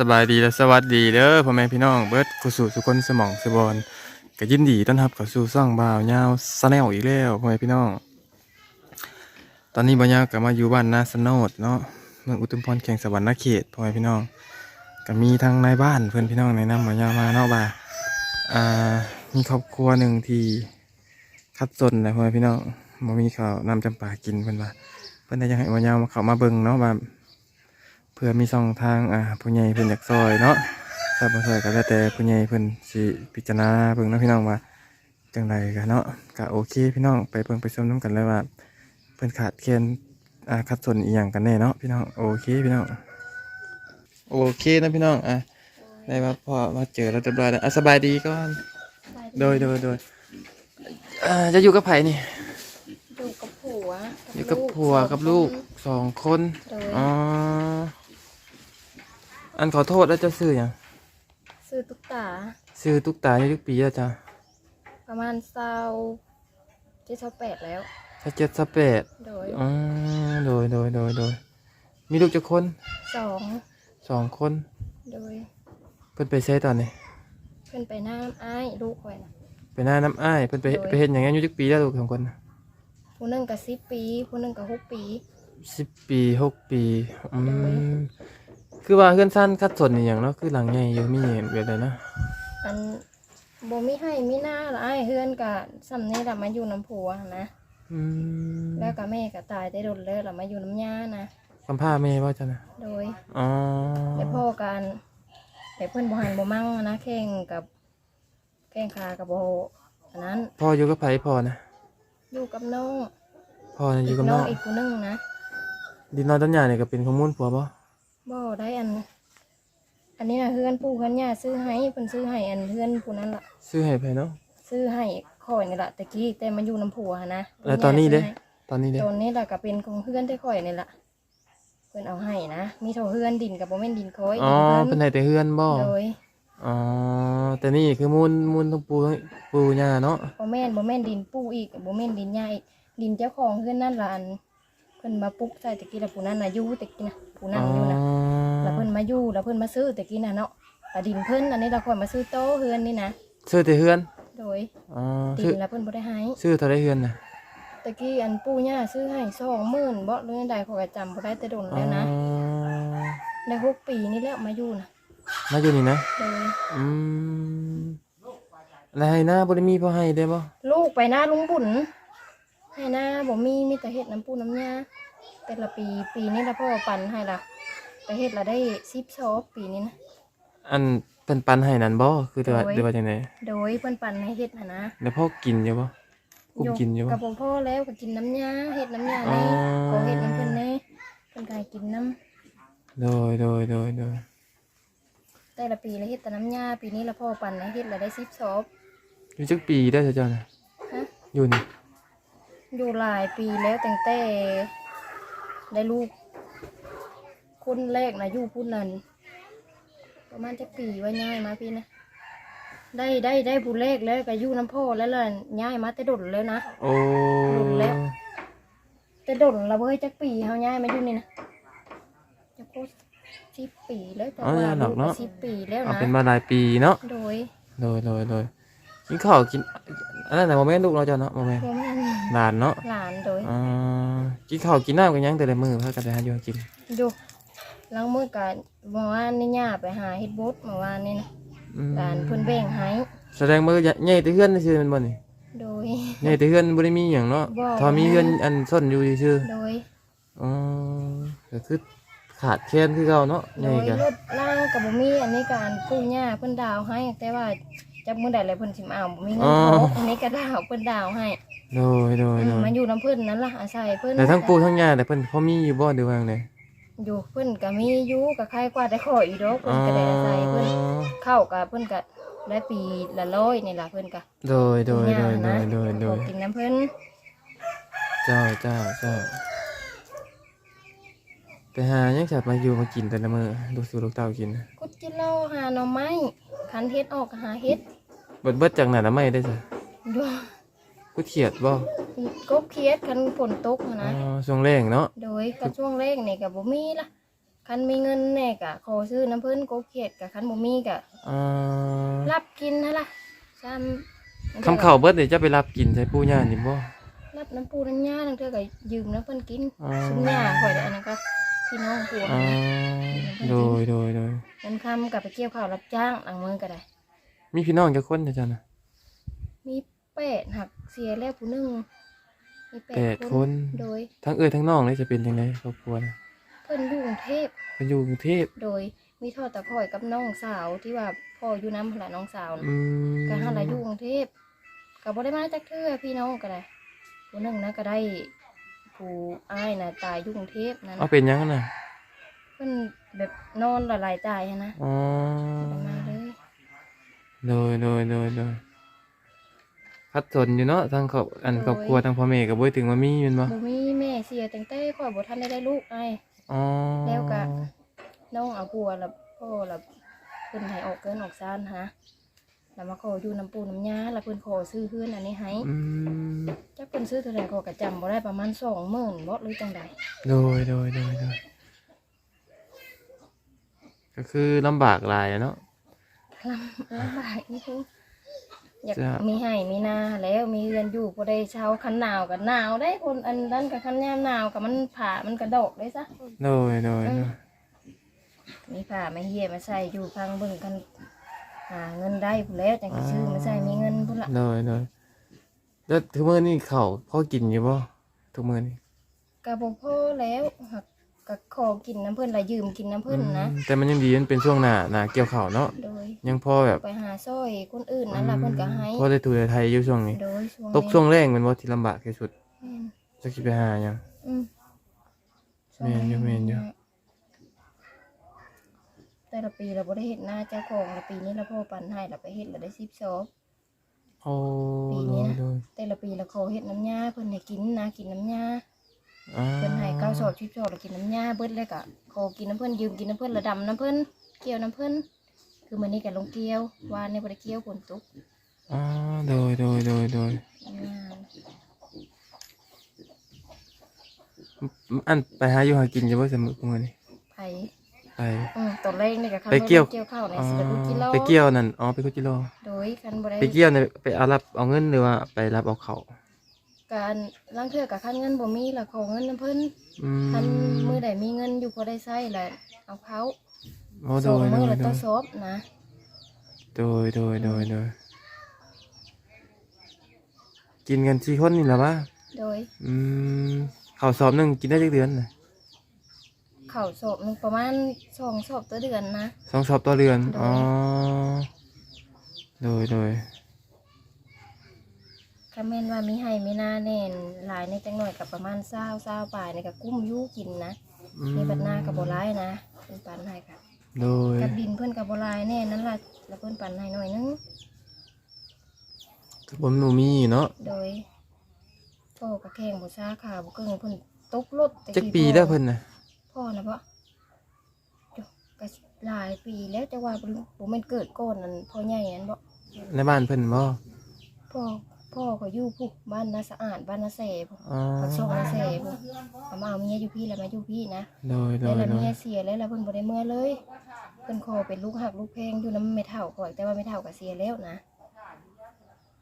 สบายดีและสวัสดีเด้อพ่อแม่พี่น้องเบิร์ดกุสู่ทุคนสมองสบอนก็ยินดีต้อนรับเข้าสู่ซ่องบ่าวยาวสแนลอีกแล้วพ่อแม่พี่น้อง ตอนนี้บ่าวยาวก็มาอยู่บ้านนาสโนดเนาะเมืองอุทุมพรแข่งสวรรค์เขตพ่อแม่พี่น้องก็มีทางนายบ้านเพื่อนพี่น้องในะนำบ่าวยาวมาเนาะว่าอ่ามีครอบครัวหนึ่งที่คัดสนนะพ่อแม่พี่น้องบ่มีข้าวนำจำปากินเพิ่นว่าเพิ่นได้ยากให้บ่าวยาวมาเข้ามาเบิ่งเนาะว่า พื่อมีช่องทางอ่าผู้ใหญ่เพิ่นอยากซอยเนาะถ้าบ่ซอยก็แล้วแต่ผู้ใหญ่เพิ่นสิพิจารณาเบิ่งเนาะพี่น้องว่าจังไดกันเนาะก็โอเคพี่น้องไปเบิ่งไปชมนํกันเลยว่าเพิ่นขาดแคลนอ่าขัดสนอีหยังกันแน่เนาะพี่น้องโอเคพี่น้องโอเคนะพี่น้องอะได้มาพอมาเจอแล้วเรียบร้อยแล้วอะสบายดีก่อนโดยโดยโดยอ่าจะอยู่กับไผนี่ อยู่กับผัวอยู่กับผัวกับลูกสองคน โดย อ๋อ อันขอโทษแล้วเจะซื้ออย่างซื้อตุ๊กตา ซื้อตุ๊กตาในยุคปีแล้วจ้ะประมาณเศร้าเจ็ดเศร้าแปดแล้วถ้าเจ็ดสเปดโดยอ๋อโดยโดยโดยโดยมีลูกจะคนสองสองคน โดยเพิ่นไปใช้ตอนนี้เพื่อนไปน้ำอ้ายลูกไว้นะ ไปหน้าน้ำอ้ายเพิ่นไปโดย ไปเห็นอย่างงี้ยุคปีแล้วลูกสองคนผู้หนึงกับสิบปี ผู้หนึงกับหกปี สิบปีหกปีอืโดยม คือว่าเพื่อนสั้นคัดสนอหย่างเนาะคือหลังใหญ่อยู่มีเห็นแบบใดเนาะอันบ่มีให้มีหน้าละอ้ายเฮือนกับสำนี้ละมาอยู่น้ำผัวหั่นนะ อืมแล้วกับแม่ก็ตายได้โดนเลยละมาอยู่น้ำย่านะคำผ้าแม่ว่าจ้ะนะโดยอ๋อแต่พ่อกันแต่เพื่อนบ่หันบ่มั่งนะแข่งกับแข่งขากับโบอันนั้นพ่ออยู่กับไผพ่อนะอยู่กับน้องพ่อนะอยู่กับน้น้อองงอีกคนนึงนะดินนอนต้นหญ้าเนี่ยก็เป็นข้อมูลผัวบ่ บ่ได้อัน อันนี้นะเพื่อนปู่เพื่อนย่าซื้อให้เพิ่นซื้อให้อันเพื่อนผู้นั้นล่ะ ซื้อให้ไผเนาะ ซื้อให้คอยนี่ล่ะตะกี้แต่มาอยู่น้ำผัวหั้นนะแล้วตอนนี้เด้พิ่ย่าตอนนี้ซื้เด้อให้ตอนนี้ล่ะก็เป็นของเพื่อนที่คอยนี่ล่ะเพิ่นเอาให้นะมีเท่าเพื่อนดินกับบ่แม่นดินคอยอ๋อดิเป็นไหนแต่เฮือนบ่โดยอ๋อแต่นี่คือมูลมูลทั้งปูทั้งปูหญ้าเนาะบ่แม่นบ่แม่นดินปู่อีกบ่แม่นดินย่าอีกดินเจ้าของเพื่อนนั่นล่ะอันเพิ่นมาปลูกใส่ตะกี้ล่ะผู้นั้นน่ะอยู่ตะกี้น่ะผู้นั้นอ๋ออยู่น่ะ แล้วเพิ่นมาอยู่แล้วเพิ่นมาซื้อตะกี้น่ะเนาะแต่ดินเพิ่นอันนี้เราค่อยมาซื้อโต๊ะเฮือนนี่นะซื้อแต่เฮือนโดยอ๋อดิซื้อนแล้วเพิ่นบ่ได้ให้ซื้อเท่าไรเฮือนน่ะตะกี้อันปู่ย่าซื้อให้20,000บ่เรื่องใดข้อยก็จำบ่ได้แต่โดนแล้วนะอ๋อได้หกปีนี่แล้วมาอยู่นะมาอยู่นี่นะโดยอืมแล้วให้หน้าบ่ได้มีพอให้ได้บ่ลูกไปหน้าลุงบุญให้หน้าบ่มีมีแต่เฮ็ดน้ำปูน้ำยาแต่ละปีปีนี้ละพ่อปันให้ละ แต่เฮ็ดละได้10ซอบปีนี้นะ อันเป็นปันให้นั่นบ่คือแต่ว่าโอ้ย หรือว่าจังได๋โดยเพิ่นปันให้เฮ็ดหั่นนะแล้วพ่อกินอยู่บ่กุ้มกินอยู่บ่ กับพ่อแล้วก็กินน้ำยาเฮ็ดน้ำยาอ๋อ แน่ขอเฮ็ดน้ำเพิ่นแน่เพิ่นก็ให้กินน้ำโดยโดยโดยโดยแต่ละปีละเฮ็ดแต่น้ำยาปีนี้ละพ่อปันให้เฮ็ดละได้สิบซอบอยู่จักปีได้อเจ้าน่ะฮะอยู่นี่อยู่หลายปีแล้วตั้งแต่ได้ลูก คนแรกนะอยู่พุ่นนั่นประมาณจะปีไว้ง่ายมาพี่นะ ได้ได้ได้ผู้แรกแล้วก็อยู่น้ำพ่อแล้วล่ะง่ายมาแต่ดนแล้วนะ โอ้หลุดแล้ว แต่ดนละเว้ยจักปีเฮาง่ายมาอยู่นี่นะจะโคตรสิบปีแล้วแต่อ๋อว่าอย่าหรลูอกกเนาะสิบปีแล้วเอานะเป็นมาหลายปีเนาะโดยโดยโดยโดยกินข้าวกินอันนั้นน่ะโมเมนต์ลูกเราะเจ้าเนาะโมเมนต์พ่อแม่นหลานเนาะหลานโดยอ่ากินข้าวกินน้ำกันยังแต่ละมื้อพากันไปหาอยู่หากินดู ล้างมือกันเมื่อวานนี่ย่าไปหาเฮ็ดบุตเมื่อวานนี่นะอืมหลานเพิ่นแบ่งให้แสดงมือใหญ่แต่เฮือนซื่อๆแมันบ่นี่โดย ใหญ่แต่เฮือนบ่ได้มีหยังเนาะบ่ ถ้ามีเฮือนอันซ่อนอยู่ซื่อโดยๆอ๋อก็คือขาดแคลนคือเก่าเนาะโดใหญ่ยก็รถล่างกับบ่มีอันนี้การปู่ย่าเพิ่นดาวให้ แต่ว่าจับมื้อใดแล้วเพิ่นสิมาเอาบ่มีเงินพกอันนี้ก็ดาวเพิ่นดาวให้โดยโดยอืโดมยมาอยู่น้ำเพิ่นนั่นล่ะอาศัยเพิ่นแต่ทั้งปู่ทั้งย่าแต่เพิ่นพอมีอยู่บ่หรือว่าจังได อยู่เพิ่นก็มีอยู่ก็ใครกว่าได้ขออีดอกเพิ่นก็ได้อาศัยเพิ่นเข้าก็เพิ่นก็ได้ปีละร้อยนี่ล่ะเพิ่นก็โดยโดยโดยโดย่ายนะโดยโดขอยกินน้ำเพิ่นเจ้าเจ้าเจ้าไปหายังจับมาอยู่มากินแต่ละมื้อลูกสู่ลูกเต้ากินกุดจิเหล้าหาหน่อไม้คันเฮ็ดออกก็หาเฮ็ดเบิดเบิดจากไหนละไม่ได้จ้ะดู กูเขียดบ่กบเคียดคันฝนตกหั้นอ๋อนะ ช่วงแรงเนาะโดยก็ช่วงแรกนี่ก็บ่มีละคันมีเงินแน่กะขอซื้อน้ำเพิ่นโกเขียดกะคันบ่มีกะอ่ารับกินนั่นล่ะซ้ำคำเข่าเบิดเดี๋ยวจะไปรับกินใช้ปูย่านี่บ่ รับน้ำปูน้ำยาทั้งเทื่อก็ยืมน้ำเพิ่นกินอ๋อ ซุมยาข่อยได้อันนั้นก็พี่น้องผัวอ๋อโดยโดยโดยเงินคำกับไปเกี่ยวข้าวรับจ้างหลังเมืองก็ได้ มีพี่น้องจักคนจ้ะจ๊ะนะมีแปดหักเสียแล้วผู้หนึงมีแปดคนโดย ทั้งเอ้ยทั้งน้องเลยจะเป็นยังไงครอบครัวนะเพิ่นอยู่กรุงเทพ เพิ่นอยู่กรุงเทพโดยมีทอดตะข่อยกับน้องสาวที่ว่าพ่ออยู่น้ำหลานน้องสาวน่ะอืมก็หาหลายอยู่กรุงเทพก็บ่ได้มาจักเทื่อพี่น้องก็ได้ผู้หนึงนะก็ได้ผู้อ้ายน่ะตายอยู่กรุงเทพนั่นเอาเป็นยังน่ะเพิ่นแบบนอนละลายตายหั้นนะอ๋อ บ่ได้มาเลย โดยโดยโดยโดย พัดสนอยู่เนาะทางครอบอันครอบครัวทางพ่อแม่ก็บ่ถึงว่ามีแม่นบ่บ่มีแม่เสียตั้งแต่ข่อยบ่ทันได้ได้ลูกอ้ายอ๋อแล้วก็น้องเอาผัวแล้วพ่อแล้วเพิ่นให้ออกเกินออกซ่านฮะแล้วมาขออยู่น้ำปูน้ำยาแล้วเพิ่นขอซื้อเฮือนอันนี้ให้อืมจักเพิ่นซื้อเท่าไหร่ก็ก็จำบ่ได้ประมาณ20,000บ่หรือจังใดโดยโดยโดยโดยก็คือลำบากหลายอะเนาะลำลำบากนี่คือ อยากจะมีให้มีนาแล้วมีเรือนอยู่บ่ได้เช่าคันหนาวก็หนาวได้คนอันนั้นก็คันยามหนาวก็มันผ่ามันกระดกได้ซะโดยโดยโดยมีผ้ามาเฮียมาใส่อยู่พังเบิ่งกันหาเงินได้พุ่นแล้วจังสิซื้อมาใส่มีเงินพุ่นละโดยโดยแล้วทุกมื้อนี่ข้าวพอกินอยู่บ่ทุกมื้อนี่กะบ่พอแล้วหัก ก็ขอกินน้ำเพิ่นละยืมกินน้ำเพิ่นนะอืมแต่มันยังดีมันเป็นช่วงหน้าหน้าเกี่ยวข้าวเนาะโดย ยังพอแบบไปหาซอยคนอื่นนั่นล่ะเพิ่นก็ให้พอได้ถูได้ไทยอยู่ช่วงนี้ โดยช่วงตกช่วงแรกแมันบ่ที่ลำบากที่สุดแม่นจักสิไปหาหยัง อืมแม่นอยู่แม่นอยู่ แต่ละปีเราบ่ได้เฮ็ดหน้าเจ้าของละปีนี้เราพ่อปันให้เราไปเฮ็ดเราได้10ซอบ โอ้ปีโดนี้ยนะ โดยแต่ละปีเราขอเฮ็ดน้ำยาเพิ่นให้กินนะกินน้ำยา อ่าเพิ่นให้เก้าซอบ10ซอบเรากินน้ำยาเบิดเลยก็ขอกินน้ำเพิ่นยืมกินน้ำเพิ่นระดำน้ำเพิ่นเกี่ยวน้ำเพิ่นคือมื้อนี้ก็ลงเกี่ยววานนี้บ่ได้เกี่ยวฝนตกอ่าโดยโดยโดยโดยงานอันไปหาอยู่หากินอยู่บ่สมมุติมื้อนี้ไผไป อืมตอนแรกนี่ก็คันไปเกี่ยว บ่ได้เกี่ยวข้าวในอ๋อสิได้คุกิโลไปเกี่ยวนั่นอ๋อไปคุดกิโลโดยคันบ่ได้ไปเกี่ยวเนี่ยไปเอารับเอาเงินหรือว่าไปรับเอาเขาว การลางเทื่อก็คันเงินบ่มีแล้วขอเงินน้ำเพิ่นอืมคันมื้อใดมีเงินอยู่พอได้ใช้แหละเอาเขาโอ้โดส่งยโดมื้อยละโดต่อยซอบนะโดยโดยโดยโดยกินกันสี่คนนี่แหละวะโดยอืมข้าวสอบหนึงกินได้จักเดือนน่ะข้าวสอบหนึงประมาณ2สอบต่อเดือนนะ สองสอบต่อเดือนโดย อ๋อโดยโดย คันแม่นว่ามีให้มีนาแน่นหลายในจังหน่อยก็ประมาณ20 20ปลายนี่ก็กุ้มอยู่กินนะอืมมีบัดหน้าก็บ่หลายนะเพิ่นปันให้ก็โดย กับดินเพิ่นก็บ่หลายแน่นั่นล่ะแล้วเพิ่นปันให้หน่อยนึงผมหนูมีเนาะโดยพ่อก็แข่งบ่ซ่าขาบ่เกิงเพิ่นตกรถแต่จักกี้ปีพ่อแล้วเพิ่นน่ะพ่อนะบ่โย่ก็หลายปีแล้วแต่ว่าบ่รู้บ่แม่นเกิดก่อนนั่นพ่อใหญ่นั่นบ่ในบ้านเพิ่นบ่พ่อ พ่อก็อยู่พุบ้านนาสะอาดบ้านนาแสพุอ๋อปักช่องนาแสพุเอามาเอาเมียอยู่พี่แล้วมาอยู่พี่นะโดยโดแล้วยแล้วโดเมียยเสียแล้วแล้วเพิ่นบ่ได้เมื่อเลยเพิ่นขอเป็นลูกหักลูกแพงอยู่นำไม่เฒ่าก่อนแต่ว่าไม่เฒ่าก็เสียแล้วนะ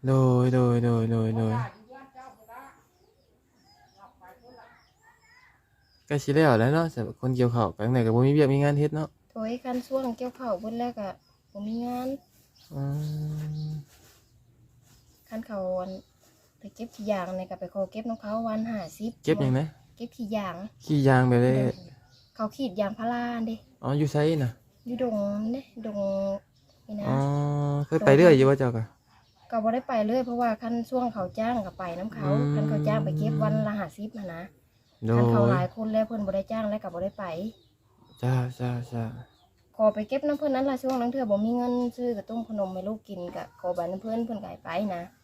โดยโดยโดยโดยโดยก็สิแล้วแหล้วเนาะสำหรับคนเกี่ยวข้าวกันไหนก็บ่มีเวียกมีงานเฮ็ดเนาะโถยคันช่วงเกี่ยวข้าวเพิ่นแล้วก็บ่มีงานอืม คันเขาอันไปเก็บขี้ยางนี่ก็ไปขอเก็บน้องเขาวัน50เก็บหยังนะเก็บขี้ยาง ขี้ยางไปเลยเขาขีดยางพาราเด้อ๋ออยู่ไสน่ะอยู่ดงเด้ดงนี่นะอ๋อเคยไปเรื่อยอยู่ว่าเจ้าก็ก็บ่ได้ไปเรื่อยเพราะว่าคันช่วงเขาจ้างก็ไปน้ำเขาอืมคันเขาจ้างไปเก็บวันละห้าสิบนะนะโดคันเขายหลายคนแล้วเพิ่นบ่ได้จ้างแล้วก็บ่ได้ไปจ้าจ้าจ้าขอไปเก็บน้ำเพิ่นนั้นละช่วงนั้นเถื่อบ่มีเงินซื้อกระต้มขนมให้ลูกกินก็ขอไปน้ำเพิ่นเพิ่นก็ให้ไปนะอืม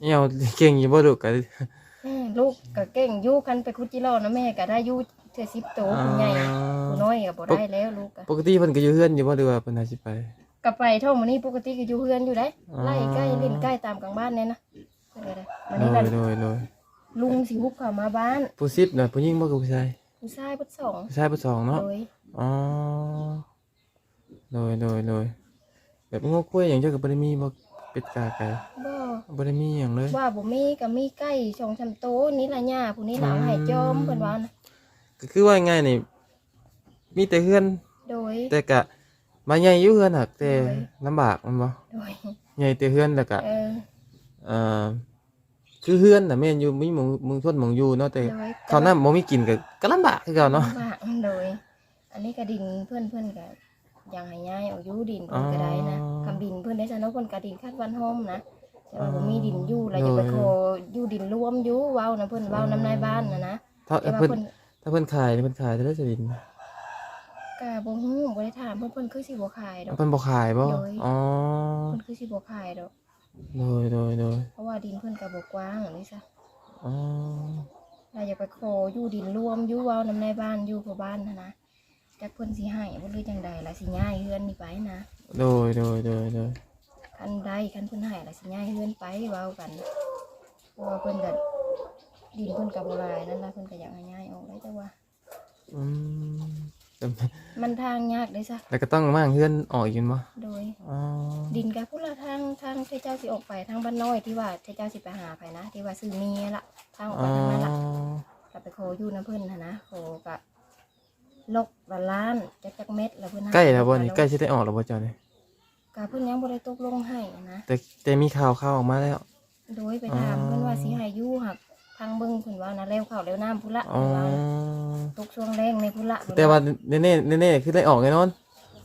เอี่ยวเก่งอยู่บ่ลูกก็เอ้อลูกก็เก่งอยู่คันไปคุดจิโร่นะแม่ก็ได้อยู่เทื่อ10โตผู้ใหญ่ผู้น้อยก็บ่ได้แล้วลูกก็ปกติเพิ่นก็อยู่เฮือนอยู่บ่หรือว่าเพิ่นหาสิไปก็ไปเท่ามื้อนี้ปกติก็อยู่เฮือนอยู่ได้อ๋อไล่ใกล้เล่นใกล้ตามกลางบ้านเนี่ยนะเพิ่นก็ได้มื้อโดนี้ก็ยโดยโดยลุงสิฮุบเข้ามาบ้าน ผู้ซิดน่ะผู้หญิงบ่กับผู้ชายผู้ชายผู้สองผู้ชายผู้สองเนาะโดยอ๋อโดยโดยโดยแบบงอกกล้วยอย่างเจ้าก็บ่ได้มีบ่ เป็ดกาไก่บ่บ่ได้มีหยังเลย ว่าบ่มีก็มีไก่สองสามโตวนี่ล่ะย่าผู้นี้ล่ะเอาให้จอมเพิ่นว่านะก็คือว่าง่ายๆนี่มีแต่เฮือน โดย แต่กะมาใหญ่อยู่เฮือนหักแต่โดยลำบากมันบ่โดย ใหญ่แต่เฮือนแล้วก็เออ เอ่อคือเฮือนน่ะแม่นอยู่มีหมองมึงทนหมองอยู่เนาะแต่โดยเขาวน้ำบ่มีกินก็ก็ลำบากคือเก่าเนาะลำบากโดย อันนี้ก็ดินเพื่อนเพื่อนก็ อยากให้ย้ายเอาอยู่ดินเพิ่นก็ได้นะคำดินเพื่อนได้ซะเนาะเพิ่นก็ดินคาดวันหอมนะแต่ว่าบ่มีดินอยู่แล้วจะไปขออยู่ดินรวมอยู่เว้านะเพิ่นเว้านำนายบ้านนะนะถ้าแต่ว่าเพิ่นเพิ่นถ้าเพิ่นขายนี่เพิ่นขายเท่าได้สิดินก็บ่ฮู้บ่ได้ถามเพิ่นเพิ่นคือสิบ่ขายดอก เพิ่นบ่ขายบ่โดย อ๋อเพิ่นคือสิบ่ขายดอกโดยโดยโดยเพราะว่าดินเพิ่นก็บ่กว้างเลยซะอ๋อ เราอยากไปขออยู่ดินรวมอยู่เว้านำนายบ้านอยู่พ่อบ้านนะนะ จักเพิ่นสิให้บ่หรือจังใดล่ะสิย้ายเฮือนนี่ไปนะโดยโดยโดยโดยคันใดคันเพิ่นให้ล่ะสิย้ายเฮือนไปเว้ากันเพราะว่าเพิ่นก็ดินเพิ่นก็บ่หลายนั่นล่ะเพิ่นก็อยากให้ย้ายออกได้แต่ว่า อืมมันทางยากได้ซะแล้วก็ต้องมางเฮือนออกอีกแม่นบ่โดย อ๋อดินกับพุ่นละทางทางที่เจ้าสิออกไปทางบ้านน้อยที่ว่าที่เจ้าสิไปหาไปนะ ที่ว่าซื้อเมียละทางออกอ๋ไปอทางนั้นละก็ไปขออยู่น้ำเพิ่นนะนะขอกะ ลกละล้านจักจักเม็ดแล้วเพิ่นให้ใกล้แล้วบ่นี่ใกล้สิได้ออกแล้วบ่เจ้านี่กะเพิ่นยังบ่ได้ตกลงให้นะแต่แต่มีข่าวข่าวออกมาแล้ว โดยไปถามอ๋อเพิ่นว่าสิให้อยู่หักทางเบิ่งเพิ่นว่านะแล้วข้าวแล้วน้ำพุ่นละอ๋อเพิ่นว่านะตกช่วงแรงในพุ่นละเพิ่นแต่ว่าแน่ๆแน่ๆคือได้ออกแน่นอน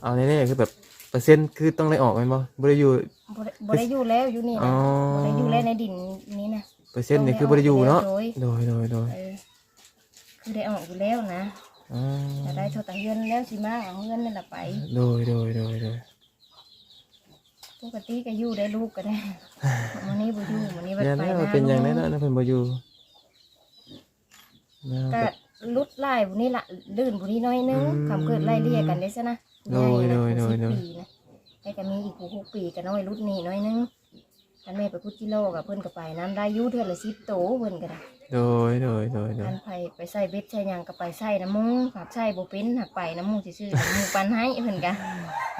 เอาแน่ๆคือแบบเปอร์เซ็นต์คือต้องได้ออกแม่นบ่บ่ได้อยู่บ่ได้บ่ได้อยู่แล้วอยู่นี่อ๋นะอบ่ได้อยู่แล้วในดินนี้นะเปอร์เซ็นต์นี่คือบ่ได้อยู่เนาะโดยโดยโดยโดยเออคือได้ออกอยู่แล้วนะ อ๋อจะได้โทรตะเฮือนแล้วสิมาเอาเฮือนนั่นแหละไป โดยโดยโดยโดยปกติก็อยู่ได้ลูกก็ได้วันนี้บ่อยู่วันนี้บ่เนี่ยไปนะนะเป็นอย่างนั้นนะเพิ่นบ่อยู่นะก็ ลุดไล่บุนี้ละลื่นบุนี้น้อยนึงอืมคำเกิดไล่เลี่ยกันได้ซะนะโดยใหญ่นะโดย สิบโดยปีนะไอ้ก็มีอีกผู้หกปีก็น้อยลุดนี่น้อยนึงคันแม่ไปพุทธกิโลกับเพิ่นก็ไปน้ำได้อยุ่เทื่อละสิบโตเพิ่นก็ได้ โดยโดยโดยโดคัยนไปไปใส่เบ็ดใส่หยังก็ไปใส่น้ำมูกผักใส่บ่เป็นหักไปน้ำมูกซื่อๆน้ำมูกปันให้เพิ่นก็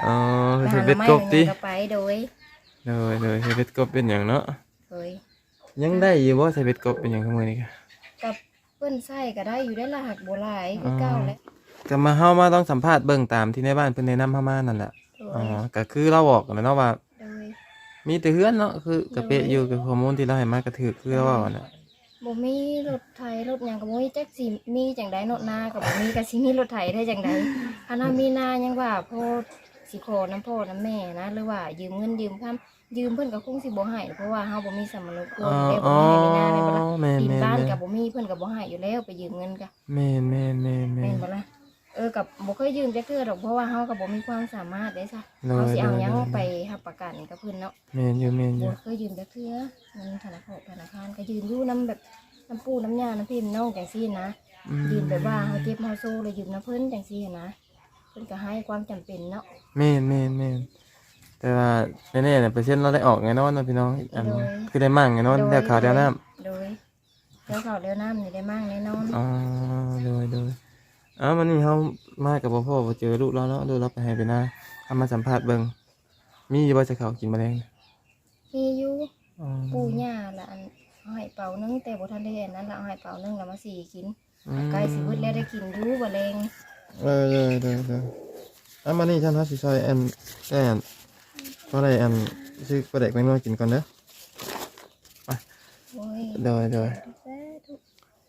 อ๋อไปคือหาเบ็ดไม้กบติก็ไปโดยโดยโดยใช้เบ็ดกบเป็นหยังเนาะเฮ้ยยังได้อยู่บ่ใช้เบ็ดกบเป็นหยังขโมยนี่ก็กับเพิ่นใส่ก็ได้อยู่ได้ละหักบ่หลายคือเก่าแหล้วก็มาเฮามาต้องสัมภาษณ์เบิ่งตามที่ในบ้านเพิ่นแนะนำเฮามานั่นแหละอ๋อก็คือเราบอกกันแล้วเนาะว่า โดยมีแต่เฮือนเนาะคือ กระเปะอยู่กับข้อมูลที่เราให้มากระถือคือเราเว่าน่ะ บ่มีรถไถรถหยังก็บ่มีจักสิมีจังไดเนาะนาก็บ่มีก็สิมีรถไถได้จังไดคันเฮามีนายังว่าพ่อสิขอน้ำพ่อน้ำแม่นะหรือว่ายืมเงินยืมคำยืมเพิ่นก็คงสิบ่ให้เพราะว่าเฮาบ่มีสมนุกอ๋อได้บ่อ๋อมีให้มีนาได้บ่ล่ะแม่นดินแม่นบ้านแม่ก็นบ่มีเพิ่นก็บ่ให้อยู่แล้วไปยืมเงินก็แม่นแกับบ่เคยยืมจักเทื่อดอกเพราะว่าเฮาก็บ่มีความสามารถได้ซะโดเฮายสิเอาหยังโดยไปรับประกันกับเพิ่นเนาะแม่นอยู่แม่นอยู่บ่เคยยืมจักเทื่อเงินธนาคารธนาคารก็ยืมอยู่น้ำแบบน้ำปูน้ำยาน้ำพี่น้องจังซี่นะ อืมยืมแบบว่าเฮาเก็บเฮาโซ่เลยยืมน้ำเพิ่นจังซี่นะเพิ่นก็ให้ความจำเป็นเนาะแม่นแม่นแม่นแต่ว่าแน่ๆเนี่ยเปอร์เซ็นต์เราได้ออกไงเนาะเนาะพี่น้องอันโดยคือได้มั่งไงเนาะได้ข่าวได้น้ำโดยเดี๋ยวข้าวเดี๋ยวน้ำนี่ได้มั่งแน่นอน อ๋อโดยโดยเอ้ามันนี่เฮามากับบ่พ่อบ่เจอลูกเราเนาะลูกเราไปให้ไปนะเอามาสัมภาษณ์เบิ่งมีอยู่บ่จะเขากินแมลงมีอยู่อ๋อปู่ย่าละอันเอาให้เป่านึงแต่บ่ทันได้อันนั้นละเอาให้เป่านึงแล้วมาสี่กินอืมใกล้สิเบิดแล้วได้กินอยู่บ่แรงเออเออเออเออเอามานี่ฉันฮะสิซอยอันแก่นก็ได้อันซื้อปลาเด็กแมงนัวกินก่อนเด้อโอ้ยโดยโดยสาธุ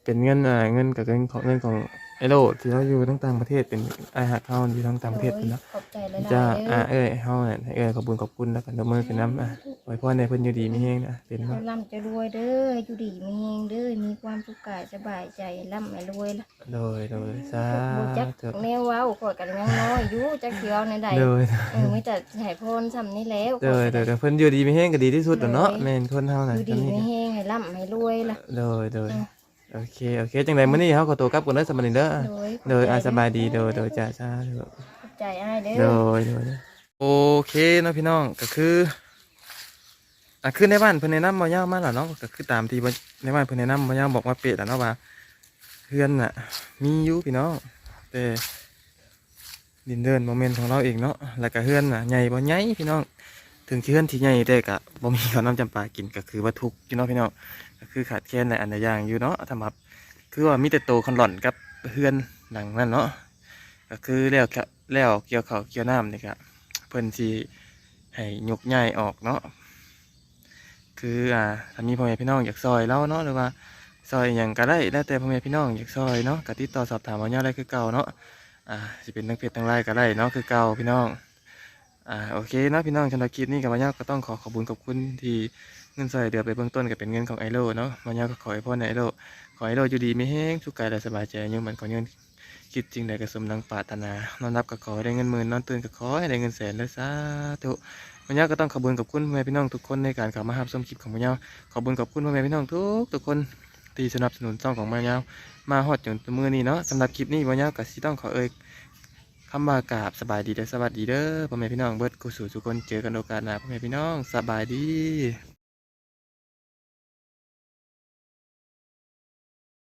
เป็นเงินอ่าเงินกับเงินของเงินของ ไอโลที่เราอยู่ทั้งต่างประเทศเป็นไอหักเขาอยู่ทั้งต่างประเทศเป็นเนาะขอบใจหลายๆจะเด้อ่าอเอ้ยเฮาเนี่ยเอ้ยขอบคุณขอบคุณแล้วกันยกมือขึ้นน้ำอะไว้พ่อในเพิ่นอยู่ดีมีแฮงนะเป็นให้เนาะ ร่ำจะรวยเด้อให้อยู่ดีมีเฮงเด้อมีความสุขกายสบายใจร่ำให้รวยล่ะโดยโดยสาบ่จักธุแนวเว้าขอยกันยังน้อยอยู่จักสิเว้าในใดโดยเออมีแต่ให้พรซ้ำนี่แล้วโดยโดยแต่เพิ่นอยู่ดีมีแฮงก็ดีที่สุดแล้วเนาะแม่นคนเฮาอน่ะยู่ตอดีนนี้มีเฮงให้ร่ำให้รวยล่ะ โดยโดยอืม โอเค โอเค จังไดมื้อนี้เฮาขอตัวกลับก่อนเด้อสำหรับนี้เด้อ โดยโดยอาสบายดีโดยโดยจ้าจ้าธุขอบใจอ้ายเด้โดอ ยโดยโอเคเนาะพี่น้องก็คืออะคือในบ้านเพิ่นแนะนำบ่ยาวมาแล้วเนาะก็คือตามที่บ่ในบ้านเพิ่นแนะนำบ่ยาวบอกว่าเป็ดแล้วเนาะว่าเฮือนน่ะ มีอยู่พี่น้องแต่ดินเดินโมเมนต์ของเราเองเนาะแล้วก็เฮือนน่ะใหญ่บ่ใหญ่พี่น้อง ถึงเฮือนที่ใหญ่แต่ก็บ่มีข้าวน้ำจำปากินก็คือว่าทุกข์อยู่เนาะพี่น้อง ก็คือขาดแคลนในอันดอย่างอยู่เนาะสำรับคือว่ามีแต่โตคอนหล่อนกับเฮือนหลังนั่นเนาะก็คือแล้วแค่แล้วเกี่ยวเขาเกี่ยวน้ำนี่ก็เพิ่นสิให้ยกย้ายออกเนาะคืออ่าถ้ามีพ่อแม่พี่น้องอยากซอยเราเนาะหรือว่าซอยอย่างก็ได้แล้วแต่พ่อแม่พี่น้องอยากซอยเนาะก็ติดต่อสอบถามว่าเนี่ยอะไรคือเก่าเนาะอ่าสิเป็นทั้งเพจทั้งไลน์ก็ได้เนาะคือเก่าพี่น้องอ่าโอเคเนาะพี่น้องสำหรับคลิปนี้กับวันนี้ก็ต้องขอขอบคุณขอบคุณที่ เงินซอยเดือไปเบื้องต้นก็เป็นเงินของไอโลเนาะวันนี้ก็ขอให้พ่อในไอโลขอให้ไอโลอยู่ดีไม่แห้งสุขกายและสบายใจยุ่งมันขอเงินคิดจริงใดก็สมดังปารถนานอนรับก็ขอได้เงินหมื่นนอนตื่นก็ขอให้ได้เงินแสนเลยสาธุวันนี้ก็ต้องขอบคุณขอบคุณพ่อแม่พี่น้องทุกคนในการข้ามารับชมคลิปของวันนี้ขอบคุณขอบคุณพ่อแม่พี่น้องทุกทุกคนที่สนับสนุนช่องของมายาวมาฮอดจนมือนี้เนาะสำหรับคลิปนี้มายาวก็สิต้องขอเอ่ยคำว่ากราบสบายดีเด้อสวัสดีเด้อพ่อแม่พี่น้องเบิดกุศลทุกคนเจอกันโอกาสหน้าพ่อแม่พี่น้องสบายดี